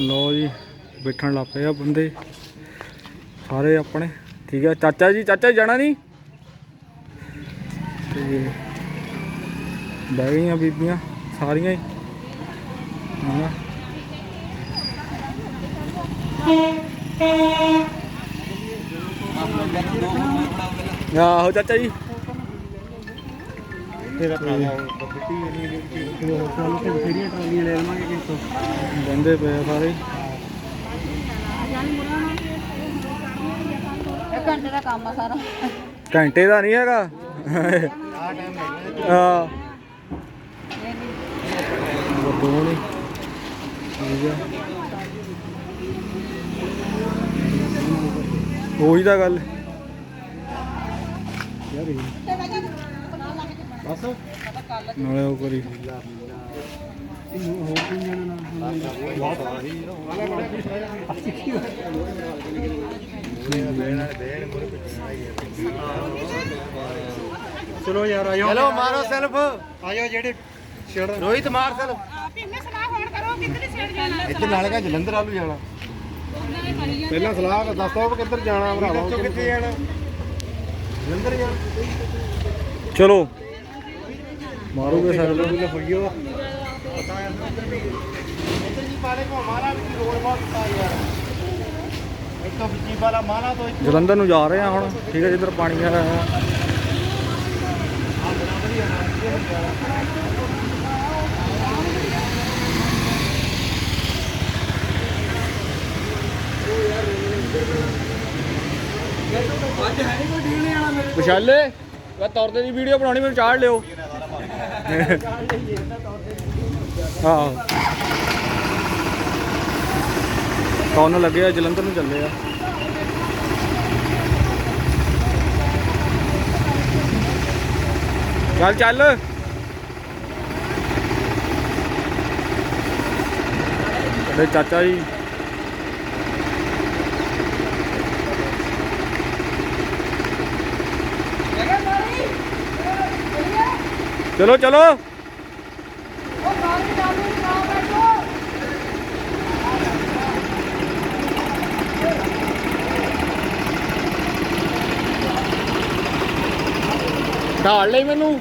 ਲੋ ਜੀ, ਬੈਠਣ ਲੱਗ ਪਏ ਆ ਬੰਦੇ। ਸਾਰੇ ਆਪਣੇ, ਠੀਕ ਆ। ਚਾਚਾ ਜੀ ਚਾਚਾ ਜੀ ਜਾਣਾ ਨਹੀਂ? ਤੇ ਬਹਿ ਗਈਆਂ ਬੀਬੀਆਂ, ਸਾਰੀਆਂ ਹੀ। ਹਨਾ? ਆਹੋ ਚਾਚਾ ਜੀ। ਤੇਰਾ ਭਰਾ ਬੱਟੀ ਨਹੀਂ ਸਾਨੂੰ ਤੇ ਬਥੇਰੀਆਂ ਟਰਾਲੀਆਂ ਲੈ ਲਵਾਂਗੇ ਕਿਸ ਤੋਂ ਬੰਦੇ ਪਏ ਆ ਸਾਰੇ। ਇੱਕ ਘੰਟੇ ਦਾ ਕੰਮ ਆ ਸਾਰਾ। ਘੰਟੇ ਦਾ ਨਹੀਂ ਹੈਗਾ। ਆ ਟਾਈਮ ਲੱਗਦਾ ਆ ਵੱਡੋ ਨਹੀਂ ਠੀਕ ਆ। ਉਹੀ ਤਾਂ ਗੱਲ। ਯਾਰ ਇਹ ਬਸ। ਨਾਲੇ ਉਹ ਕਰੀ। ਚਲੋ ਯਾਰ ਆਇਓ। ਚਲੋ ਮਾਰੋ ਸੈਲਫ ਆਇਓ ਜਿਹੜੇ ਛੇੜ ਰੋਹਿਤ ਮਾਰ ਸੈਲਫ ਪਿੰਨੇ ਸਲਾਹ ਹੋਣ ਕਰੋ ਕਿੱਧਰ ਛੇੜ ਜਾਣਾ? ਇੱਥੇ ਨਾਲ ਕਾ ਜਲੰਧਰ ਆਲੂ ਜਾਣਾ। ਪਹਿਲਾਂ ਸਲਾਹ ਦੱਸ ਕਿੱਧਰ ਜਾਣਾ ਭਰਾਵਾ। ਕਿੱਥੇ ਜਾਣਾ? ਜਲੰਧਰ ਜਾਣਾ। ਚਲੋ। ਮਾਰੋਗੇ ਸਾਰੇ ਹੋਈਓ ਇੱਧਰ ਜੀ ਪਾਲੇ ਕੋ ਮਾਰਾ ਵੀ ਰੋਡ ਬਹੁਤ ਦਿੱਤਾ ਯਾਰ ਇੱਕ ਤਾਂ ਜੀ ਵਾਲਾ ਮਾਰਾ ਤੋਂ ਜਲੰਧਰ ਨੂੰ ਜਾ ਰਹੇ ਆ ਹੁਣ। ਠੀਕ ਹੈ ਜਿੱਧਰ ਪਾਣੀ ਆ ਰਿਹਾ ਹੈ। ਵਿਸ਼ਾਲੇ ਵਾ ਤੌਰਦੇ ਦੀ ਵੀਡੀਓ ਬਣਾਉਣੀ, ਮੈਨੂੰ ਚਾੜ ਲਿਓ। ਹਾਂ। ਕੌਣ ਲੱਗੇ ਆ ਜਲੰਧਰ ਨੂੰ ਚੱਲੇ ਆ। ਚੱਲ ਚੱਲ। ਸਾਡੇ ਚਾਚਾ ਜੀ। ਚਲੋ ਚਲੋ। ਢਾਲ ਲਈ ਮੈਨੂੰ।